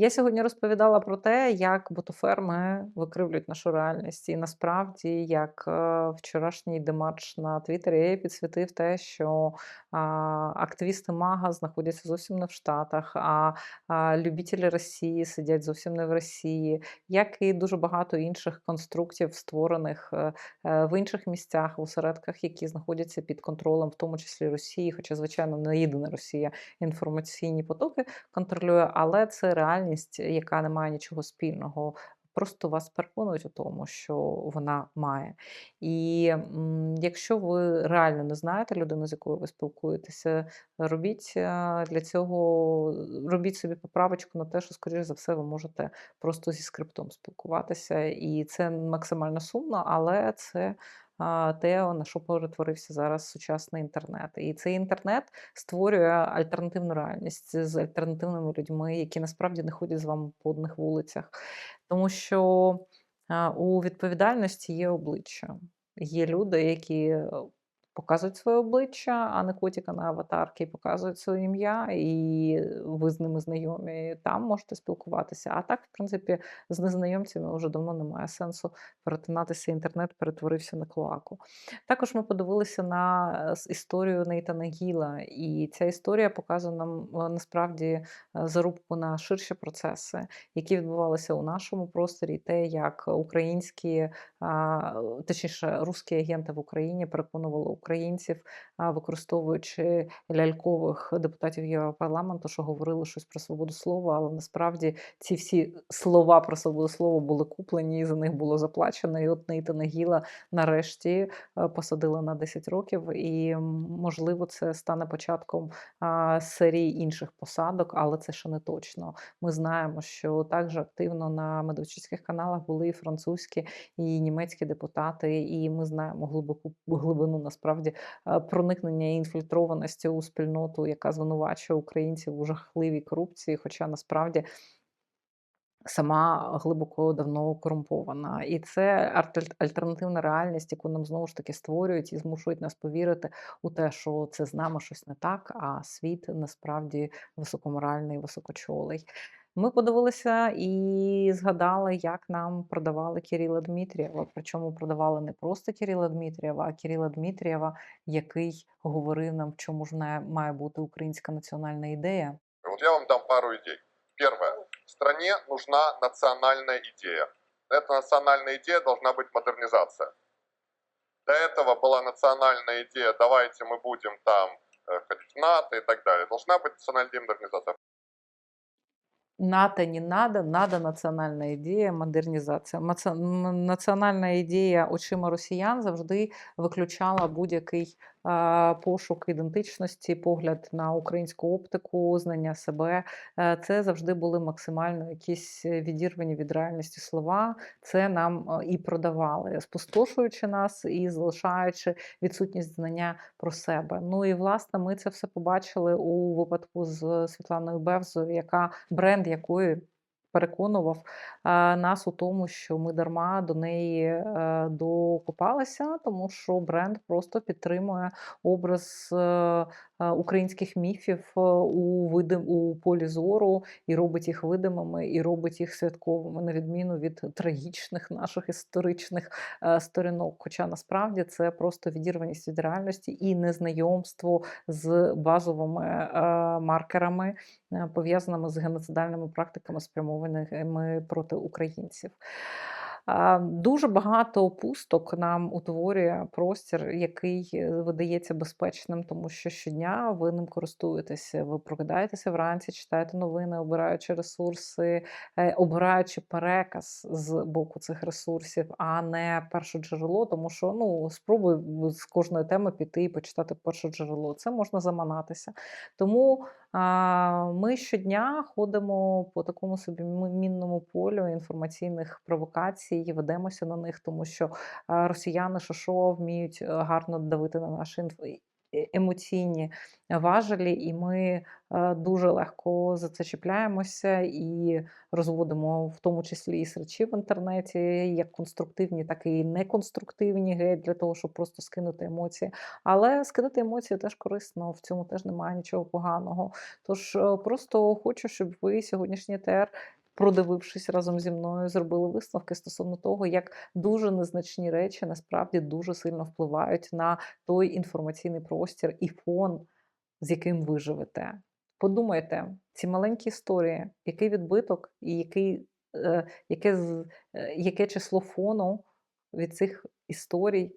Я сьогодні розповідала про те, як ботоферми викривлюють нашу реальність. І насправді, як е, вчорашній демарш на Твіттері підсвітив те, що активісти МАГА знаходяться зовсім не в Штатах, а, любителі Росії сидять зовсім не в Росії, як і дуже багато інших конструктів, створених е, е, в інших місцях, в осередках, які знаходяться під контролем, в тому числі Росії, хоча, звичайно, не єдина Росія інформаційні потоки контролює, але це реальність, яка не має нічого спільного. Просто вас переконують у тому, що вона має. І якщо ви реально не знаєте людину, з якою ви спілкуєтеся, робіть е, для цього, робіть собі поправочку на те, що, скоріш за все, ви можете просто зі скриптом спілкуватися. І це максимально сумно, але це те, на що перетворився зараз сучасний інтернет. І цей інтернет створює альтернативну реальність з альтернативними людьми, які насправді не ходять з вами по одних вулицях. Тому що у відповідальності є обличчя. Є люди, які е, показують своє обличчя, а не котика на аватарки, показують своє ім'я, і ви з ними знайомі. Там можете спілкуватися. А так, в принципі, з незнайомцями вже давно немає сенсу перетинатися. Інтернет перетворився на клоаку. Також ми подивилися на історію Нейтана Гіла, і ця історія показує нам е, насправді зарубку на ширші процеси, які відбувалися у нашому просторі, те, як українські, точніше, русські агенти в Україні переконували українців, використовуючи лялькових депутатів Європарламенту, що говорили щось про свободу слова, але насправді ці всі слова про свободу слова були куплені, і за них було заплачено. І от Нейтана Гіла нарешті е, посадили на 10 років, і можливо це стане початком серії інших посадок, але це ще не точно. Ми знаємо, що також активно на медведчицьких каналах були і французькі, і німецькі депутати, і ми знаємо глибоку глибину насправді е, проникнення інфільтрованості у спільноту, яка звинувачує українців у жахливій корупції, хоча насправді сама глибоко давно корумпована. І це альтернативна реальність, яку нам знову ж таки створюють і змушують нас повірити у те, що це з нами щось не так, а світ насправді високоморальний, високочолий. Ми подивилися і згадали, як нам продавали Кирила Дмитрієва. Причому продавали не просто Кирила Дмитрієва, а Кирила Дмитрієва, який говорив нам, в чому ж не має бути українська національна ідея. Вот я вам дам пару идей. Первое. Стране нужна национальная идея. Эта национальная идея должна быть модернизация. До этого была национальная идея, давайте мы будем там э, ходить в НАТО и так далее. Должна быть национальная идея модернизация. НАТО не надо, надо національна ідея, модернізація. Національна ідея очима росіян завжди виключала будь-який пошук ідентичності, погляд на українську оптику, знання себе. Е, Це завжди були максимально якісь відірвані від реальності слова. Це нам е, і продавали, спустошуючи нас і залишаючи відсутність знання про себе. Ну і власне ми це все побачили у випадку з Світланою Бевзою, яка бренд якої переконував нас у тому, що ми дарма до неї е, докопалися, тому що бренд просто підтримує образ е, е, українських міфів у видим у полі зору і робить їх видимими, і робить їх святковими, на відміну від трагічних наших історичних сторінок. Хоча насправді це просто відірваність від реальності і незнайомство з базовими маркерами, пов'язаними з геноцидальними практиками, спрямованими проти українців. Дуже багато пусток нам утворює простір, який е, видається безпечним, тому що щодня ви ним користуєтеся. Ви прокидаєтеся вранці, читаєте новини, обираючи ресурси, е, обираючи переказ з боку цих ресурсів, а не перше джерело, тому що ну спробуй з кожної теми піти і почитати перше джерело. Це можна заманатися. Тому ми щодня ходимо по такому собі мі- мінному полю інформаційних провокацій, ведемося на них, тому що росіяни що що вміють е, гарно давити на наші емоційні важелі, і ми е, дуже легко за це чіпляємося і розводимо в тому числі і срачі в інтернеті, як конструктивні, так і неконструктивні, геть для того, щоб просто скинути емоції. Але скинути емоції теж корисно, в цьому теж немає нічого поганого. Тож е, просто хочу, щоб ви сьогоднішній ТР, продивившись разом зі мною, зробили висновки стосовно того, як дуже незначні речі насправді дуже сильно впливають на той інформаційний простір і фон, з яким ви живете. Подумайте, ці маленькі історії, який відбиток і який, е, яке, е, яке число фону від цих історій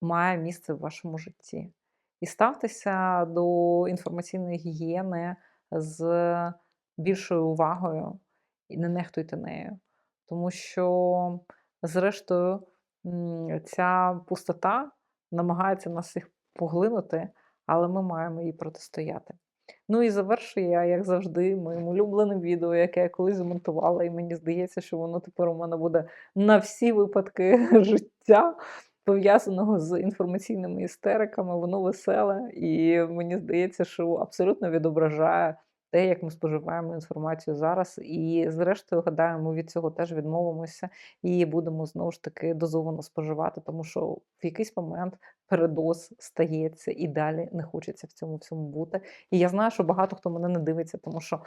має місце в вашому житті. І ставтеся до інформаційної гігієни з більшою увагою і не нехтуйте нею. Тому що, зрештою, ця пустота намагається нас всіх поглинути, але ми маємо їй протистояти. Ну і завершую я, як завжди, моїм улюбленим відео, яке я колись змонтувала, і мені здається, що воно тепер у мене буде на всі випадки життя, пов'язаного з інформаційними істериками. Воно веселе, і мені здається, що абсолютно відображає те, як ми споживаємо інформацію зараз. І, зрештою, гадаю, ми від цього теж відмовимося і будемо знову ж таки дозовано споживати, тому що в якийсь момент передоз стається і далі не хочеться в цьому всьому бути. І я знаю, що багато хто мене не дивиться, тому що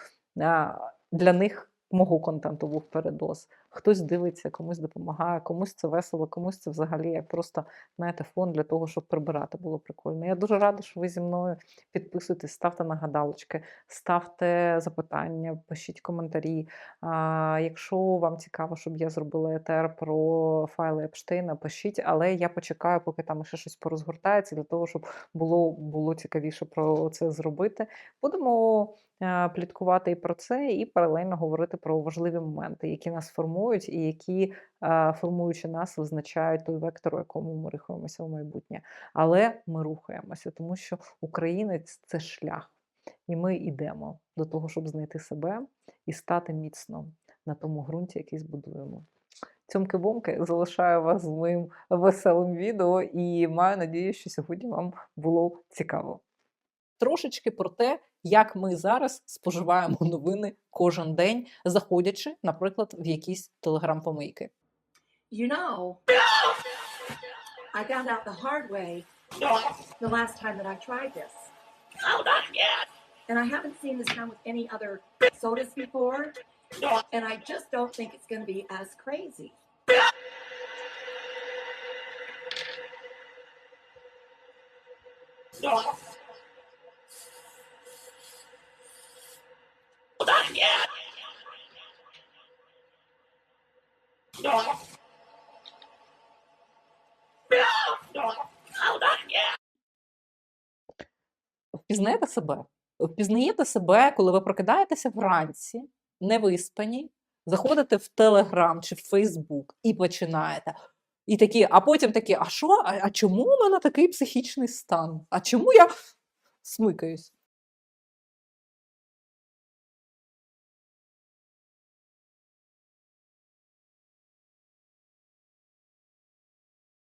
для них мого контенту був передоз. Хтось дивиться, комусь допомагає, комусь це весело, комусь це взагалі як просто знаєте, фон для того, щоб прибирати було прикольно. Я дуже рада, що ви зі мною підписуйтесь, ставте нагадалочки, ставте запитання, пишіть коментарі. А, якщо вам цікаво, щоб я зробила етер про файли Епштейна, пишіть, але я почекаю, поки там ще щось порозгортається, для того, щоб було, було цікавіше про це зробити. Будемо пліткувати і про це, і паралельно говорити про важливі моменти, які нас формують, і які, формуючи нас, визначають той вектор, у якому ми рухаємося в майбутнє. Але ми рухаємося, тому що українець це шлях, і ми йдемо до того, щоб знайти себе і стати міцно на тому ґрунті, який збудуємо. Цьомки-бомки залишаю вас з моїм веселим відео і маю надію, що сьогодні вам було цікаво. Трошечки про те, як ми зараз споживаємо новини кожен день, заходячи, наприклад, в якісь телеграм-помийки. You know, I found out the hard way the last time that I tried this. And I haven't seen this done with any other sodas before. And I just don't think it's going to be as crazy. Впізнаєте себе? Впізнаєте себе, коли ви прокидаєтеся вранці, невиспані, заходите в Телеграм чи в Фейсбук і починаєте. І такі, а потім такі, а що? А, а чому у мене такий психічний стан? А чому я смикаюсь?